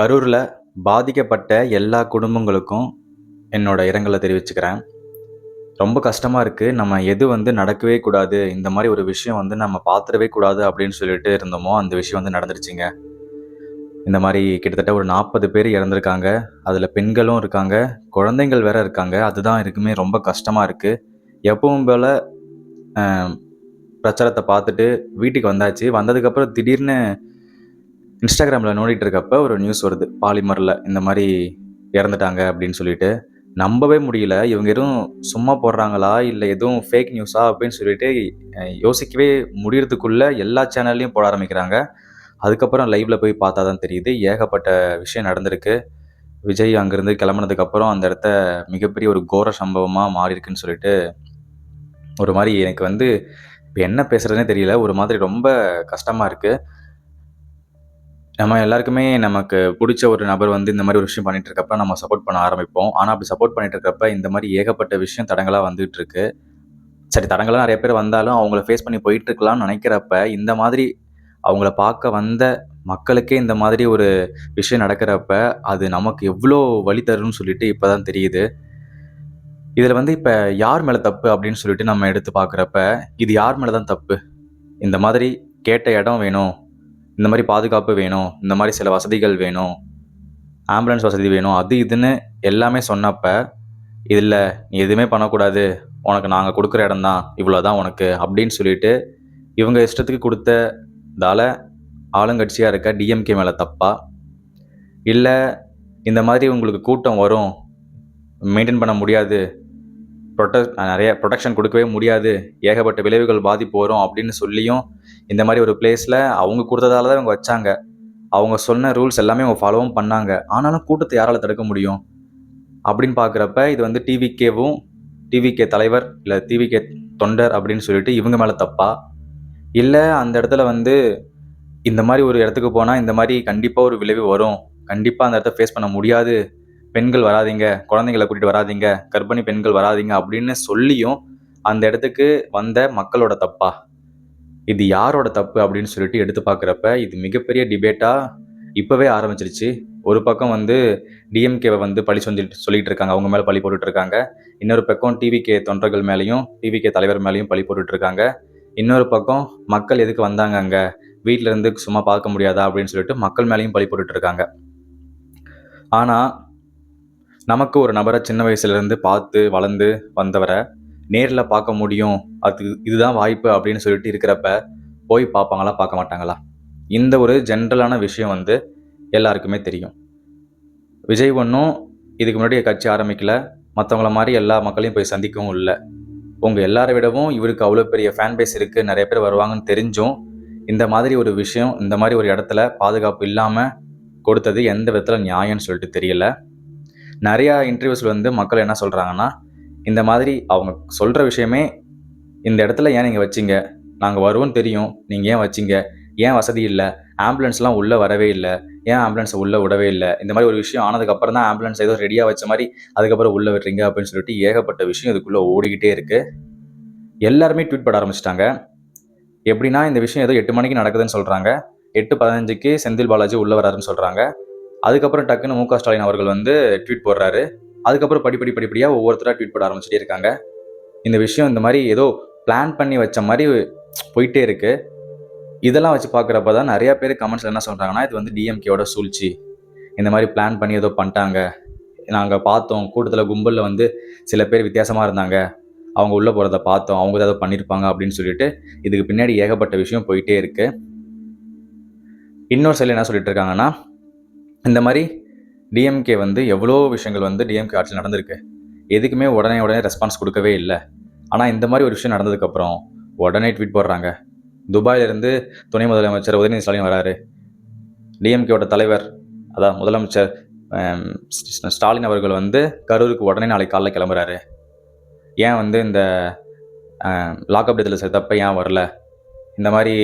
கரூரில் பாதிக்கப்பட்ட எல்லா குடும்பங்களுக்கும் என்னோட இரங்கலை தெரிவிச்சுக்கிறேன். ரொம்ப கஷ்டமாக இருக்குது நம்ம எது வந்து நடக்கவே கூடாது இந்த மாதிரி ஒரு விஷயம் வந்து நம்ம பார்த்துடவே கூடாது அப்படின்னு சொல்லிட்டு இருந்தோமோ அந்த விஷயம் வந்து நடந்துருச்சுங்க. இந்த மாதிரி கிட்டத்தட்ட ஒரு நாற்பது பேர் இறந்துருக்காங்க. அதில் பெண்களும் இருக்காங்க. குழந்தைங்கள் வேற இருக்காங்க. அதுதான் இருக்குமே ரொம்ப கஷ்டமாக இருக்குது எப்பவும் போல் பிரச்சாரத்தை பார்த்துட்டு வீட்டுக்கு வந்தாச்சு. வந்ததுக்கப்புறம் திடீர்னு இன்ஸ்டாகிராமில் நோண்டிட்டு இருக்கப்ப ஒரு நியூஸ் வருது. பாலிமரில் இந்த மாதிரி இறந்துட்டாங்க அப்படின்னு சொல்லிட்டு. நம்பவே முடியல. இவங்க எதுவும் சும்மா போடுறாங்களா? இல்லை எதுவும் ஃபேக் நியூஸா அப்படின்னு சொல்லிட்டு யோசிக்கவே முடியறதுக்குள்ளே எல்லா சேனல்லையும் போட ஆரம்பிக்கிறாங்க. அதுக்கப்புறம் லைவ்ல போய் பார்த்தா தான் தெரியுது. ஏகப்பட்ட விஷயம் நடந்திருக்கு. விஜய் அங்கேருந்து கிளம்புனதுக்கப்புறம் அந்த இடத்த மிகப்பெரிய ஒரு கோர சம்பவமாக மாறியிருக்குன்னு சொல்லிட்டு ஒரு மாதிரி எனக்கு வந்து இப்போ என்ன பேசுகிறதுனே தெரியல. ஒரு மாதிரி ரொம்ப கஷ்டமாக இருக்குது நம்ம எல்லாருக்குமே நமக்கு பிடிச்ச ஒரு நபர் வந்து இந்த மாதிரி ஒரு விஷயம் பண்ணிட்டு இருக்கப்ப நம்ம சப்போர்ட் பண்ண ஆரம்பிப்போம். ஆனால் அப்படி சப்போர்ட் பண்ணிட்டு இருக்கப்ப இந்த மாதிரி ஏகப்பட்ட விஷயம் தடங்களாக வந்துட்டு இருக்கு சரி தடங்களாக நிறைய பேர் வந்தாலும் அவங்கள ஃபேஸ் பண்ணி போயிட்டு இருக்கலாம்னு நினைக்கிறப்ப இந்த மாதிரி அவங்கள பார்க்க வந்த மக்களுக்கே இந்த மாதிரி ஒரு விஷயம் நடக்கிறப்ப அது நமக்கு எவ்வளோ வழி தரும்னு சொல்லிட்டு இப்போதான் தெரியுது. இதில் வந்து இப்போ யார் மேலே தப்பு அப்படின்னு சொல்லிட்டு நம்ம எடுத்து பார்க்குறப்ப இது யார் மேலே தான் தப்பு? இந்த மாதிரி கேட்ட இடம் வேணும். இந்த மாதிரி பாதுகாப்பு வேணும் இந்த மாதிரி சில வசதிகள் வேணும் ஆம்புலன்ஸ் வசதி வேணும் அது இதுன்னு எல்லாமே சொன்னப்போ இதில் நீ எதுவுமே பண்ணக்கூடாது. உனக்கு நாங்கள் கொடுக்குற இடம் தான் இவ்வளோ தான் உனக்கு. அப்படின்னு சொல்லிட்டு இவங்க இஷ்டத்துக்கு கொடுத்ததால் ஆளுங்கட்சியாக இருக்க டிஎம்கே மேலே தப்பா இல்லை இந்த மாதிரி உங்களுக்கு கூட்டம் வரும் மெயின்டைன் பண்ண முடியாது ப்ரொடெக்ட் நிறைய ப்ரொடெக்ஷன் கொடுக்கவே முடியாது. ஏகப்பட்ட விளைவுகள் பாதிப்பு வரும் அப்படின்னு சொல்லியும் இந்த மாதிரி ஒரு பிளேஸில் அவங்க கொடுத்ததால தான் இவங்க வச்சாங்க. அவங்க சொன்ன ரூல்ஸ் எல்லாமே அவங்க ஃபாலோவும் பண்ணாங்க. ஆனாலும் கூட்டத்தை யாரால் தடுக்க முடியும்? அப்படின்னு பார்க்குறப்ப இது வந்து டிவிகேவும் டிவிகே தலைவர் இல்லை டிவிகே தொண்டர் அப்படின்னு சொல்லிட்டு இவங்க மேலே தப்பா? இல்லை அந்த இடத்துல வந்து இந்த மாதிரி ஒரு இடத்துக்கு போனால் இந்த மாதிரி கண்டிப்பாக ஒரு விளைவு வரும். கண்டிப்பாக அந்த இடத்த ஃபேஸ் பண்ண முடியாது. பெண்கள் வராதீங்க குழந்தைங்களை கூட்டிகிட்டு வராதிங்க கர்ப்பிணி பெண்கள் வராதீங்க அப்படின்னு சொல்லியும் அந்த இடத்துக்கு வந்த மக்களோட தப்பா? இது யாரோட தப்பு அப்படின்னு சொல்லிட்டு எடுத்து பார்க்குறப்ப இது மிகப்பெரிய டிபேட்டாக இப்போவே ஆரம்பிச்சிருச்சு. ஒரு பக்கம் வந்து டிஎம்கேவை வந்து பழி சொல்லிட்டு சொல்லிட்டு இருக்காங்க. அவங்க மேலே பழி போட்டுட்டு இருக்காங்க. இன்னொரு பக்கம் டிவிகே தொண்டர்கள் மேலேயும் டிவிகே தலைவர் மேலேயும் பழி போட்டுட்ருக்காங்க இன்னொரு பக்கம் மக்கள் எதுக்கு வந்தாங்க அங்கே? வீட்டிலேருந்து சும்மா பார்க்க முடியாதா அப்படின்னு சொல்லிட்டு மக்கள் மேலேயும் பழி போட்டுட்ருக்காங்க ஆனால் நமக்கு ஒரு நபரை சின்ன வயசுலேருந்து பார்த்து வளர்ந்து வந்தவரை நேரில் பார்க்க முடியும். அது இதுதான் வாய்ப்பு அப்படின்னு சொல்லிட்டு இருக்கிறப்ப போய் பார்ப்பாங்களா பார்க்க மாட்டாங்களா? இந்த ஒரு ஜென்ரலான விஷயம் வந்து எல்லாருக்குமே தெரியும். விஜய் ஒன்றும் இதுக்கு முன்னாடி கட்சி ஆரம்பிக்கல. மற்றவங்கள மாதிரி எல்லா மக்களையும் போய் சந்திக்கவும் இல்லை. உங்கள் எல்லாரை விடவும் இவருக்கு அவ்வளோ பெரிய ஃபேன் பேஸ் இருக்குது நிறைய பேர் வருவாங்கன்னு தெரிஞ்சும் இந்த மாதிரி ஒரு விஷயம் இந்த மாதிரி ஒரு இடத்துல பாதுகாப்பு இல்லாமல் கொடுத்தது எந்த விதத்தில் நியாயம்னு சொல்லிட்டு தெரியல. நிறையா இன்டர்வியூஸில் வந்து மக்கள் என்ன சொல்கிறாங்கன்னா இந்த மாதிரி அவங்க சொல்கிற விஷயமே இந்த இடத்துல ஏன் நீங்கள் வச்சீங்க? நாங்கள் வருவோம்னு தெரியும். நீங்கள் ஏன் வச்சீங்க? ஏன் வசதி இல்லை? ஆம்புலன்ஸ்லாம் உள்ளே வரவே இல்லை. ஏன் ஆம்புலன்ஸை உள்ளே விடவே இல்லை? இந்த மாதிரி ஒரு விஷயம் ஆனதுக்கப்புறம் தான் ஆம்புலன்ஸ் ஏதோ ரெடியாக வச்ச மாதிரி அதுக்கப்புறம் உள்ளே விடுறீங்க அப்படின்னு சொல்லிட்டு ஏகப்பட்ட விஷயம் இதுக்குள்ளே ஓடிக்கிட்டே இருக்குது எல்லாருமே ட்வீட் பண்ண ஆரம்பிச்சிட்டாங்க. எப்படின்னா இந்த விஷயம் ஏதோ எட்டு மணிக்கு நடக்குதுன்னு சொல்கிறாங்க எட்டு பதினஞ்சுக்கு செந்தில் பாலாஜி உள்ளே வராருன்னு சொல்கிறாங்க அதுக்கப்புறம் டக்குன்னு மு க. ஸ்டாலின் அவர்கள் வந்து ட்வீட் போடுறாரு. அதுக்கப்புறம் படிப்படி படிப்படியாக ஒவ்வொருத்தராக ட்வீட் போட ஆரம்பிச்சுட்டே இருக்காங்க. இந்த விஷயம் இந்த மாதிரி ஏதோ பிளான் பண்ணி வச்ச மாதிரி போயிட்டே இருக்கு. இதெல்லாம் வச்சு பார்க்குறப்ப தான் நிறைய பேர் கமெண்ட்ஸில் என்ன சொல்கிறாங்கன்னா இது வந்து டிஎம்கேயோட சூழ்ச்சி. இந்த மாதிரி பிளான் பண்ணி ஏதோ பண்ணிட்டாங்க. நாங்கள் பார்த்தோம். கூட்டத்தில் கும்பலில் வந்து சில பேர் வித்தியாசமாக இருந்தாங்க. அவங்க உள்ளே போகிறத பார்த்தோம். அவங்க ஏதோ பண்ணியிருப்பாங்க அப்படின்னு சொல்லிட்டு இதுக்கு பின்னாடி ஏகப்பட்ட விஷயம் போயிட்டே இருக்கு. இன்னொரு சில என்ன சொல்லிட்டு இருக்காங்கன்னா இந்த மாதிரி டிஎம்கே வந்து எவ்வளோ விஷயங்கள் வந்து டிஎம்கே ஆட்சியில் நடந்திருக்கு? எதுக்குமே உடனே உடனே ரெஸ்பான்ஸ் கொடுக்கவே இல்லை. ஆனால் இந்த மாதிரி ஒரு விஷயம் நடந்ததுக்கப்புறம் உடனே ட்வீட் போடுறாங்க. துபாயிலிருந்து துணை முதலமைச்சர் உதயநிதி ஸ்டாலின் வராரு. டிஎம்கேவோட தலைவர் அதான் முதலமைச்சர் ஸ்டாலின் அவர்கள் வந்து கரூருக்கு உடனே நாளைக்கு காலைல கிளம்புறாரு. ஏன் வந்து இந்த லாக்அப் டெத்தில் சேர்த்தப்ப ஏன் வரல? இந்த மாதிரி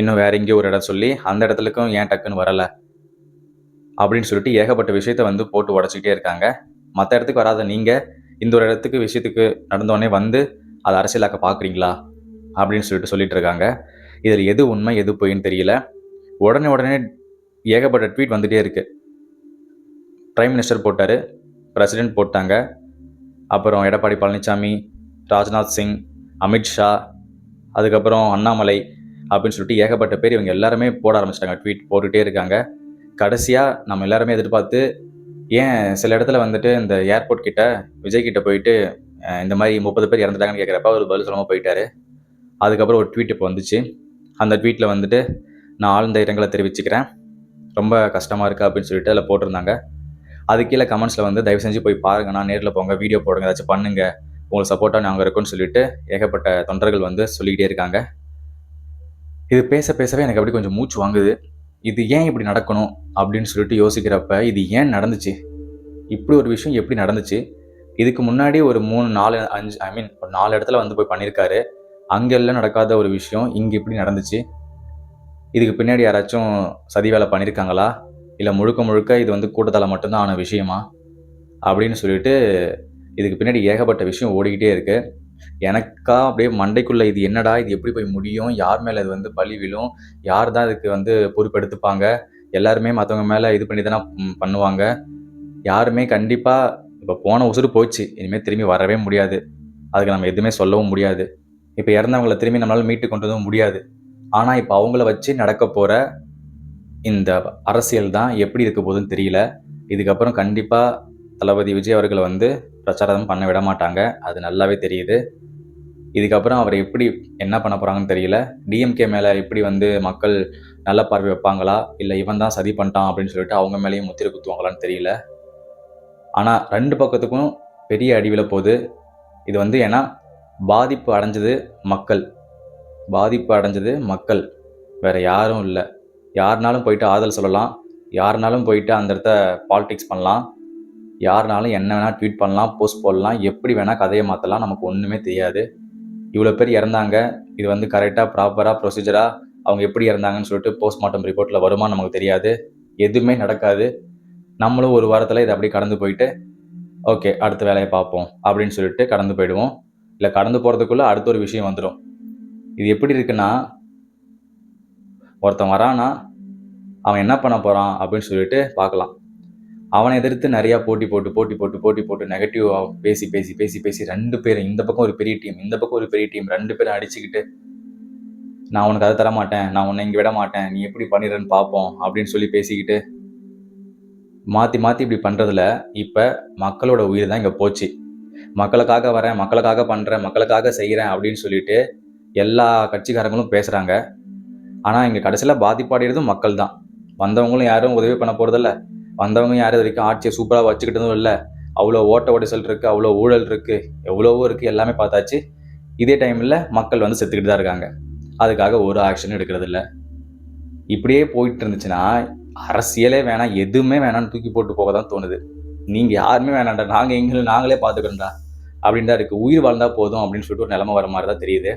இன்னும் வேற எங்கேயோ ஒரு இடம் சொல்லி அந்த இடத்துலக்கும் ஏன் டக்குன்னு வரல? அப்படின்னு சொல்லிட்டு ஏகப்பட்ட விஷயத்த வந்து போட்டு உடச்சிக்கிட்டே இருக்காங்க. மற்ற இடத்துக்கு வராத நீங்கள் இந்த ஒரு இடத்துக்கு விஷயத்துக்கு நடந்தோடனே வந்து அதை அரசியலாக்க பார்க்குறீங்களா அப்படின்னு சொல்லிட்டு சொல்லிட்டு இருக்காங்க. இதில் எது உண்மை எது பொய்ன்னு தெரியல. உடனே உடனே ஏகப்பட்ட ட்வீட் வந்துட்டே இருக்கு. பிரைம் மினிஸ்டர் போட்டார் பிரசிடென்ட் போட்டாங்க. அப்புறம் எடப்பாடி பழனிசாமி ராஜ்நாத் சிங் அமித்ஷா அதுக்கப்புறம் அண்ணாமலை அப்படின்னு சொல்லிட்டு ஏகப்பட்ட பேர் இவங்க எல்லாருமே போட ஆரம்பிச்சிட்டாங்க. ட்வீட் போட்டுகிட்டே இருக்காங்க. கடைசியாக நம்ம எல்லாருமே எதிர்பார்த்து ஏன் சில இடத்துல வந்துட்டு இந்த ஏர்போர்ட் கிட்ட விஜய் கிட்ட போயிட்டு இந்த மாதிரி முப்பது பேர் இறந்துட்டாங்கன்னு கேட்குறப்ப அவர் பதில் சொல்லாமல் போயிட்டாரு. அதுக்கப்புறம் ஒரு ட்வீட் இப்போ வந்துச்சு. அந்த ட்வீட்டில் வந்துட்டு நான் ஆழ்ந்த இரங்கலை தெரிவிச்சுக்கிறேன். ரொம்ப கஷ்டமாக இருக்குது அப்படின்னு சொல்லிட்டு அதில் போட்டிருந்தாங்க. அது கீழே கமெண்ட்ஸில் வந்து தயவு செஞ்சு போய் பாருங்க. நான் நேரில் போங்க. வீடியோ போடுங்க. ஏதாச்சும் பண்ணுங்க. உங்களுக்கு சப்போர்ட்டாக நாங்கள் இருக்கோம்னு சொல்லிட்டு ஏகப்பட்ட தொண்டர்கள் வந்து சொல்லிக்கிட்டே இருக்காங்க. இது பேச பேசவே எனக்கு அப்படி கொஞ்சம் மூச்சு வாங்குது. இது ஏன் இப்படி நடக்கணும் அப்படின்னு சொல்லிட்டு யோசிக்கிறப்ப இது ஏன் நடந்துச்சு? இப்படி ஒரு விஷயம் எப்படி நடந்துச்சு? இதுக்கு முன்னாடி ஒரு மூணு நாலு அஞ்சு ஐ மீன் ஒரு நாலு இடத்துல வந்து போய் பண்ணியிருக்காரு. அங்கெல்லாம் நடக்காத ஒரு விஷயம் இங்கே இப்படி நடந்துச்சு. இதுக்கு பின்னாடி யாராச்சும் சதி வேலை பண்ணியிருக்காங்களா? இல்லை முழுக்க முழுக்க இது வந்து கூட்டத்தால் மட்டும்தான் ஆன விஷயமா? அப்படின்னு சொல்லிட்டு இதுக்கு பின்னாடி ஏகப்பட்ட விஷயம் ஓடிக்கிட்டே இருக்குது எனக்கா அப்படியே மண்டைக்குள்ளே இது என்னடா? இது எப்படி போய் முடியும்? யார் மேலே இது வந்து பழி விழும்? யார் தான் இதுக்கு வந்து பொறுப்பெடுத்துப்பாங்க? எல்லாருமே மற்றவங்க மேலே இது பண்ணி தானே பண்ணுவாங்க. யாருமே கண்டிப்பாக இப்போ போன உசுறு போச்சு. இனிமேல் திரும்பி வரவே முடியாது. அதுக்கு நம்ம எதுவுமே சொல்லவும் முடியாது. இப்போ இறந்தவங்கள திரும்பி நம்மளால் மீட்டு கொண்டு வரவும் முடியாது. ஆனால் இப்போ அவங்கள வச்சு நடக்க போகிற இந்த அரசியல் தான் எப்படி இருக்க போகுதுன்னு தெரியல. இதுக்கப்புறம் கண்டிப்பாக தளபதி விஜய் அவர்களை வந்து பிரச்சாரம் பண்ண விட மாட்டாங்க. அது நல்லாவே தெரியுது. இதுக்கப்புறம் அவர் எப்படி என்ன பண்ண போகிறாங்கன்னு தெரியல. டிஎம்கே மேலே எப்படி வந்து மக்கள் நல்ல பார்வை வைப்பாங்களா? இல்லை இவன் தான் சதி பண்ணிட்டான் அப்படின்னு சொல்லிட்டு அவங்க மேலேயும் முத்திரை குத்துவாங்களான்னு தெரியல. ஆனால் ரெண்டு பக்கத்துக்கும் பெரிய அடிவில் போகுது. இது வந்து ஏன்னா பாதிப்பு அடைஞ்சது மக்கள். பாதிப்பு அடைஞ்சது மக்கள். வேறு யாரும் இல்லை. யாருனாலும் போயிட்டு ஆதல் சொல்லலாம். யாருனாலும் போயிட்டு அந்த இடத்த பாலிடிக்ஸ் பண்ணலாம். யாருனாலும் என்ன வேணால் ட்வீட் பண்ணலாம் போஸ்ட் போடலாம் எப்படி வேணால் கதையை மாற்றலாம் நமக்கு ஒன்றுமே தெரியாது. இவ்வளோ பேர் இறந்தாங்க இது வந்து கரெக்டாக ப்ராப்பராக ப்ரொசீஜராக அவங்க எப்படி இறந்தாங்கன்னு சொல்லிட்டு போஸ்ட்மார்ட்டம் ரிப்போர்ட்டில் வருமா நமக்கு தெரியாது. எதுவுமே நடக்காது. நம்மளும் ஒரு வாரத்தில் இதை அப்படியே கடந்து போயிட்டு ஓகே அடுத்த வேலையை பார்ப்போம் அப்படின்னு சொல்லிட்டு கடந்து போயிடுவோம். இல்லை கடந்து போகிறதுக்குள்ளே அடுத்த ஒரு விஷயம் வந்துடும் இது எப்படி இருக்குன்னா ஒருத்தன் வரானா அவன் என்ன பண்ண போகிறான் அப்படின்னு சொல்லிட்டு பார்க்கலாம். அவனை எதிர்த்து நிறையா போட்டி போட்டு போட்டி போட்டு போட்டி போட்டு நெகட்டிவாக பேசி பேசி பேசி பேசி ரெண்டு பேரும் இந்த பக்கம் ஒரு பெரிய டீம் இந்த பக்கம் ஒரு பெரிய டீம் ரெண்டு பேரும் அடிச்சுக்கிட்டு நான் உனக்கு அதை தர மாட்டேன் நான் உன்னை இங்கே விட மாட்டேன் நீ எப்படி பண்ணிடுறேன்னு பார்ப்போம் அப்படின்னு சொல்லி பேசிக்கிட்டு மாற்றி மாற்றி இப்படி பண்ணுறதுல இப்போ மக்களோட உயிர் தான் இங்கே போச்சு. மக்களுக்காக வரேன் மக்களுக்காக பண்ணுறேன் மக்களுக்காக செய்கிறேன் அப்படின்னு சொல்லிட்டு எல்லா கட்சிக்காரங்களும் பேசுகிறாங்க ஆனால் இங்கே கடைசியில் பாதிப்படைகிறதும் மக்கள் தான் வந்தவங்களும் யாரும் உதவி பண்ண போகிறதில்ல வந்தவங்க யார் இது வரைக்கும் ஆட்சியை சூப்பராக வச்சுக்கிட்டதும் இல்லை. அவ்வளோ ஓட்ட உடைசல் இருக்குது அவ்வளோ ஊழல் இருக்குது எவ்வளவோ இருக்குது எல்லாமே பார்த்தாச்சு. இதே டைமில் மக்கள் வந்து செத்துக்கிட்டு தான் இருக்காங்க. அதுக்காக ஒரு ஆக்ஷனும் எடுக்கிறது இல்லை. இப்படியே போயிட்டு இருந்துச்சுன்னா அரசியலே வேணாம் எதுவுமே வேணாம்னு தூக்கி போட்டு போக தான் தோணுது. நீங்கள் யாருமே வேணாண்டா நாங்கள் எங்களை நாங்களே பார்த்துக்கிறோம்டா அப்படின்னு தான் இருக்குது உயிர் வாழ்ந்தால் போதும் அப்படின்னு சொல்லிட்டு ஒரு நிலமை வர மாதிரி தான் தெரியுது.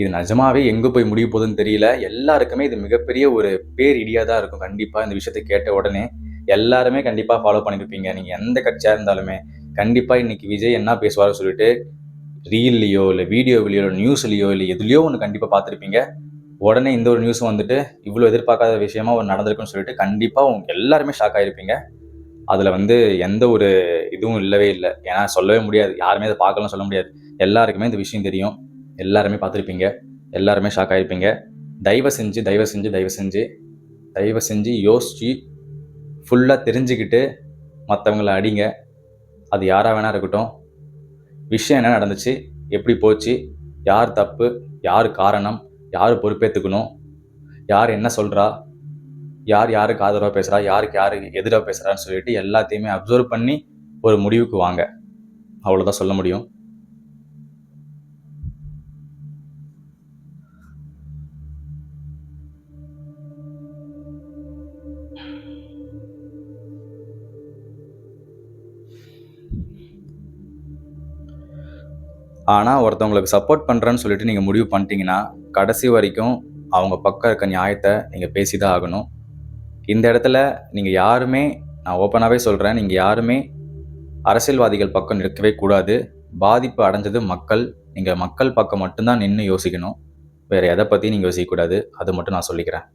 இது நிஜமாவே எங்கே போய் முடிய போகுதுன்னு தெரியல. எல்லாருக்குமே இது மிகப்பெரிய ஒரு பேர் இடியாக தான் இருக்கும். கண்டிப்பாக இந்த விஷயத்தை கேட்ட உடனே எல்லாருமே கண்டிப்பாக ஃபாலோ பண்ணியிருப்பீங்க நீங்கள் எந்த கட்சியாக இருந்தாலுமே கண்டிப்பாக இன்னைக்கு விஜய் என்ன பேசுவாரோ சொல்லிட்டு ரீல்லையோ இல்லை வீடியோவிலையோ நியூஸ்லையோ இல்லை எதுலையோ ஒன்று கண்டிப்பாக பார்த்துருப்பீங்க. உடனே இந்த ஒரு நியூஸ் வந்துட்டு இவ்வளோ எதிர்பார்க்காத விஷயமா ஒரு நடந்திருக்குன்னு சொல்லிட்டு கண்டிப்பாக உங்க எல்லாருமே ஷாக் ஆகிருப்பீங்க அதில் வந்து எந்த ஒரு இதுவும் இல்லவே இல்லை. ஏன்னா சொல்லவே முடியாது. யாருமே அதை பார்க்கலாம் சொல்ல முடியாது. எல்லாருக்குமே இந்த விஷயம் தெரியும். எல்லாருமே பார்த்துருப்பீங்க. எல்லாருமே ஷாக் ஆகிருப்பீங்க தயவு செஞ்சு தயவு செஞ்சு தயவு செஞ்சு தயவு செஞ்சு யோசிச்சு ஃபுல்லாக தெரிஞ்சுக்கிட்டு மற்றவங்கள அடிங்க. அது யாராக வேணா இருக்கட்டும். விஷயம் என்ன நடந்துச்சு? எப்படி போச்சு? யார் தப்பு? யார் காரணம்? யார் பொறுப்பேற்றுக்கணும் யார் என்ன சொல்கிறா யார் யாருக்கு ஆதரவாக பேசுகிறா யாருக்கு யாருக்கு எதிராக பேசுகிறான்னு சொல்லிட்டு எல்லாத்தையுமே அப்சர்வ் பண்ணி ஒரு முடிவுக்கு வாங்க. அவ்வளோதான் சொல்ல முடியும். ஆனால் ஒருத்தவங்களுக்கு சப்போர்ட் பண்ணுறேன்னு சொல்லிட்டு நீங்கள் முடிவு பண்ணிட்டீங்கன்னா கடைசி வரைக்கும் அவங்க பக்கம் இருக்க நியாயத்தை நீங்கள் பேசி தான் ஆகணும். இந்த இடத்துல நீங்கள் யாருமே நான் ஓப்பனாகவே சொல்கிறேன் நீங்கள் யாருமே அரசியல்வாதிகள் பக்கம் நிற்கவே கூடாது. பாதிப்பு அடைஞ்சது மக்கள். நீங்கள் மக்கள் பக்கம் மட்டும்தான் நின்று யோசிக்கணும். வேறு எதை பற்றி நீங்கள் யோசிக்கக்கூடாது. அது மட்டும் நான் சொல்லிக்கிறேன்.